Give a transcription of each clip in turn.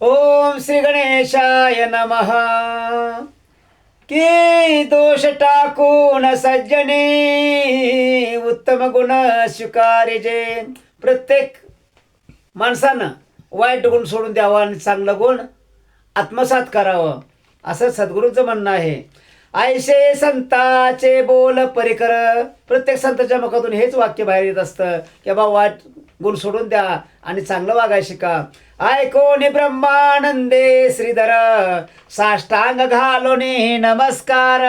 ओम श्री गणेशाय नम. की दोष टाकून सज्जने उत्तम गुण स्वीकारिजे प्रत्येक माणसानं वाईट गुण सोडून द्यावा आणि चांगलं गुण आत्मसात करावं. असं सद्गुरूंचं म्हणणं आहे. आयशे संताचे बोल परिकर प्रत्येक संताच्या मुखातून हेच वाक्य बाहेर येत असतं की बा वाईट गुण सोडून द्या आणि चांगलं वागाय शिका. ऐकोने ब्रह्मानंदे श्रीधर साष्टांग घालोने नमस्कार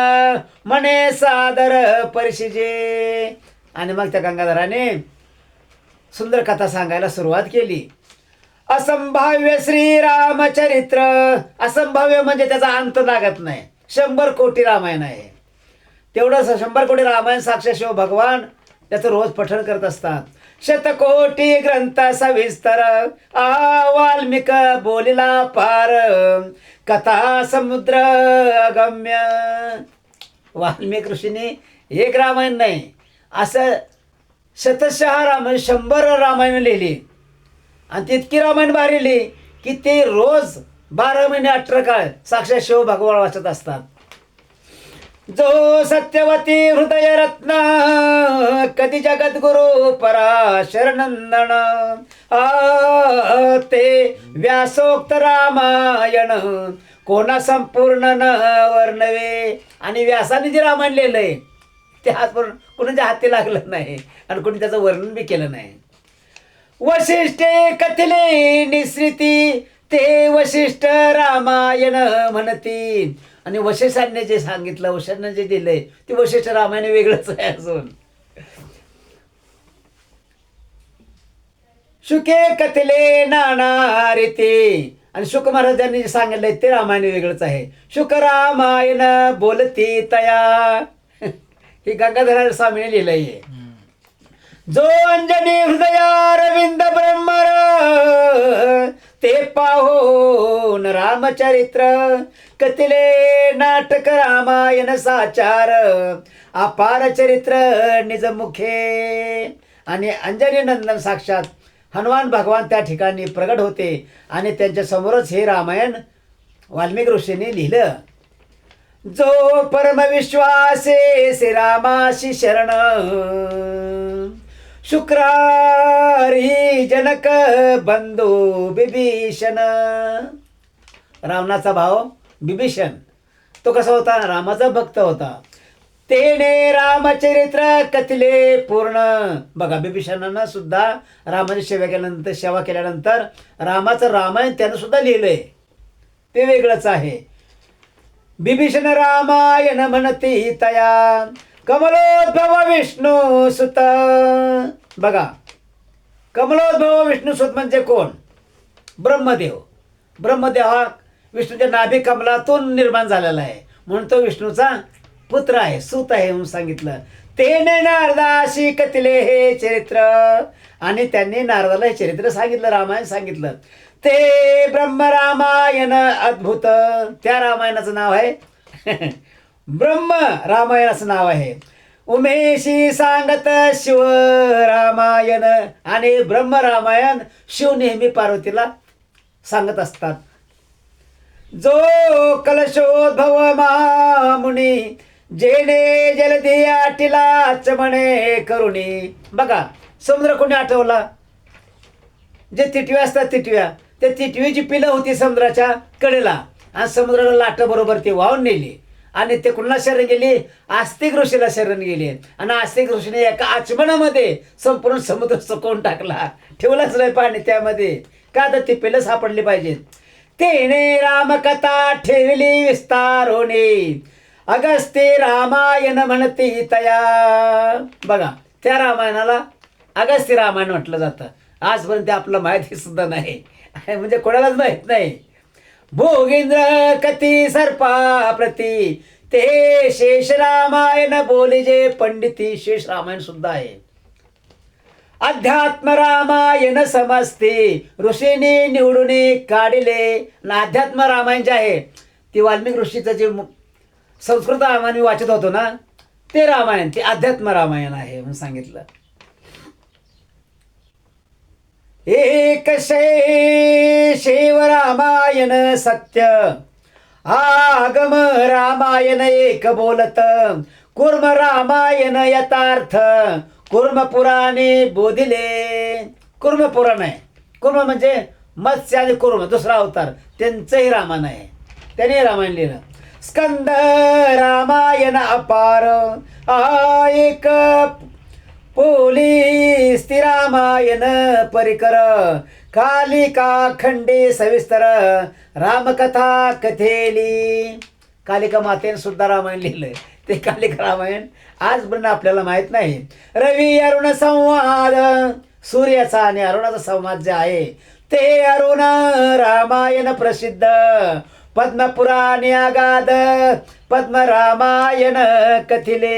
म्हणे सादर परिषजे. आणि मग त्या गंगाधराने सुंदर कथा सांगायला सुरुवात केली. असंभाव्य श्रीरामचरित्र. असंभाव्य म्हणजे त्याचा अंत लागत नाही. शंभर कोटी रामायण आहे. तेवढं शंभर कोटी रामायण साक्षात शिव भगवान त्याचं रोज पठण करत असतात. शतकोटी ग्रंथ सविस्तर आ वाल्मिक बोलिला पार कथा समुद्र अगम्य. वाल्मिक ऋषीने एक रामायण नाही असं शतशहा रामायण शंभर रामायण लिहिली. आणि तितकी रामायण भारी लिहिली की ते रोज बारा महिने अठरा काळ साक्षात शिव भगवान वाचत असतात. जो सत्यवती हृदय रत्न कधी जगद्गुरु पराशरनंदन आ ते व्यासोक्त रामायण कोणा संपूर्ण न वर्णवे. आणि व्यासाने जे रामायण लिहिलंय ते आजपर्यंत कुणाच्या हाती लागलं नाही आणि कुणी त्याचं वर्णन बी केलं नाही. वशिष्ठे कथिले निसृती ते वशिष्ठ रामायण म्हणती. आणि वशिष्ठांनी जे सांगितलं वशिष्ठांनी जे दिलंय ते वशिष्ठ रामायण वेगळंच आहे अजून. शुके कथिले नाना रीती आणि शुक महाराजांनी जे सांगितलंय ते रामायण वेगळंच आहे. शुक रामायण बोलती तया. हे गंगाधर स्वामीने लिहिलंय. जो अंजनी हृदया रविंद ब्रह्मर ते पाहून रामचरित्र कथिले नाटक रामायण साचार अपार चरित्र निज मुखे आणि अंजनी नंदन साक्षात हनुमान भगवान त्या ठिकाणी प्रगट होते आणि त्यांच्या समोरच हे रामायण वाल्मिक ऋषींनी लिहिलं. जो परमविश्वासे श्रीरामाशी शरण. शुक्रारी जनक बंधू बिभीषण रावणाचा भाव बिभीषण तो कसा होता रामाचा भक्त होता तेने रामचरित्र कथिले पूर्ण बघा बिभीषणानं सुद्धा रामाची सेवा केल्यानंतर सेवा केल्यानंतर रामाचं रामायण त्यानं सुद्धा लिहिलंय ते वेगळंच आहे बिभीषण रामायण म्हणती तया कमलोद्भव विष्णू सुत बघा कमलोद्भव विष्णू सुत म्हणजे कोण? ब्रह्मदेव. ब्रह्मदेव हा विष्णूच्या नाभी कमलातून निर्माण झालेला आहे. म्हणून तो विष्णूचा पुत्र आहे सूत आहे म्हणून सांगितलं. तेने नारदाशी कतिले हे चरित्र. आणि त्यांनी नारदाला हे चरित्र सांगितलं रामायण सांगितलं. ते ब्रह्म रामायण अद्भुत. त्या रामायणाचं नाव आहे ब्रह्म रामायणाचं नाव आहे. उमेशी सांगत शिव रामायण आणि ब्रह्म रामायण शिव नेहमी पार्वतीला सांगत असतात. जो कलशोद्भव मामुनी जेणे जलदी आटिला चमणे करुणी. बघा समुद्र कोणी आठवला? जे तिटव्या असतात तिटव्या त्या तिटवीची पिलं होती समुद्राच्या कडेला. आणि समुद्राला लाट बरोबर ती वाहून नेली. आणि ते कुणाला शरण गेली? आस्तिक ऋषीला शरण गेली. आणि आस्तिक ऋषीने एका आचमनामध्ये संपूर्ण समुद्र चुकवून टाकला. ठेवलाच नाही पाणी त्यामध्ये. का तर ती पिलं सापडली पाहिजेत. तेने रामकथा ठेवली विस्तार होणे अगस्ते रामायण म्हणते तया. बघा त्या रामायणाला अगस्ती रामायण म्हटलं जातं. आजपर्यंत आपलं माहिती सुद्धा नाही. म्हणजे कोणालाच माहीत नाही. भोगेंद्र कती सर्पा प्रती ते शेष रामायण बोलिजे पंडिती शेष रामायण सुद्धा आहे. अध्यात्म रामायण समजते ऋषीने निवडून काढले. आणि अध्यात्म रामायण जे आहे ती वाल्मिक ऋषीचं जे संस्कृत रामायण वाचत होतो ना ते रामायण ते अध्यात्म रामायण आहे म्हणून सांगितलं. एक शे शिव रामायण सत्य. आगम रामायण एक बोलत. कुर्म रामायण यथार्थ. कुर्म पुराणे बोधिले. कुर्म पुराण आहे. कुर्म म्हणजे मत्स्य आणि कुर्म दुसरा अवतार. त्यांचंही रामायण आहे. त्याने रामायण लिहिलं. स्कंद रामायण अपार. आ एक पोली ती रामायण परिकर। कालिका खंडे सविस्तर रामकथा कथेली। कालिका मातेने सुद्धा रामायण लिहिलंय. ते कालिका रामायण आजपर्यंत आपल्याला माहीत नाही. रवी अरुण संवाद सूर्याचा आणि अरुणाचा संवाद जे आहे ते अरुण रामायण प्रसिद्ध. पद्मपुराणी आगाद पद्म रामायण कथिले.